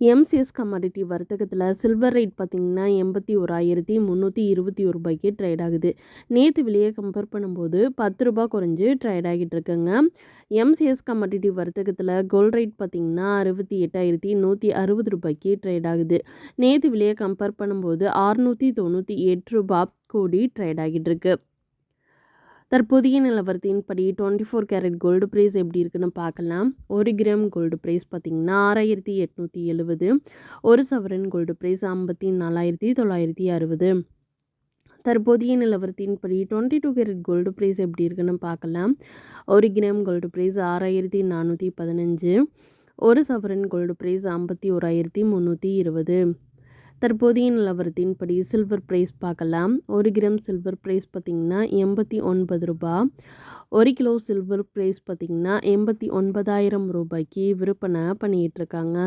MCS commodity வர்த்தகத்தில் silver rate பார்த்திங்கன்னா எண்பத்தி ஓராயிரத்தி முந்நூற்றி இருபத்தி ஒரு ரூபாய்க்கு ட்ரேட் ஆகுது. நேற்று விலையை கம்பேர் பண்ணும்போது பத்து ரூபா குறைஞ்சி ட்ரேட் ஆகிட்டு இருக்குங்க. எம்சிஎஸ் கமாடிட்டி வர்த்தகத்தில் கோல்ட் ரேட் பார்த்திங்கன்னா அறுபத்தி எட்டாயிரத்தி நூற்றி அறுபது ரூபாய்க்கு ட்ரேட் ஆகுது. நேற்று விலையை கம்பேர் பண்ணும்போது அறுநூற்றி தொண்ணூற்றி எட்டு ரூபா கோடி ட்ரேட் ஆகிட்டு இருக்குது தற்போதைய நிலவரத்தின்படி twenty four carat gold price எப்படி இருக்குன்னு பார்க்கலாம். ஒரு கிராம் கோல்டு ப்ரைஸ் பார்த்திங்கன்னா ஆறாயிரத்தி எட்நூற்றி எழுபது ஒரு சவரன் கோல்டு ப்ரைஸ் ஐம்பத்தி நாலாயிரத்தி தொள்ளாயிரத்தி அறுபது. தற்போதைய நிலவரத்தின்படி twenty two carat gold price எப்படி இருக்குன்னு பார்க்கலாம். ஒரு கிராம் கோல்டு ப்ரைஸ் ஆறாயிரத்தி நானூற்றி பதினஞ்சு. ஒரு சவரன் கோல்டு ப்ரைஸ் ஐம்பத்தி ஓராயிரத்தி முந்நூற்றி இருபது. தற்போதைய நிலவரத்தின்படி சில்வர் ப்ரைஸ் பார்க்கலாம். ஒரு கிராம் சில்வர் ப்ரைஸ் பார்த்திங்கன்னா எண்பத்தி ஒன்பது ரூபா. ஒரு கிலோ சில்வர் ப்ரைஸ் பார்த்திங்கன்னா எண்பத்தி ஒன்பதாயிரம் ரூபாய்க்கு விற்பனை பண்ணிகிட்ருக்காங்க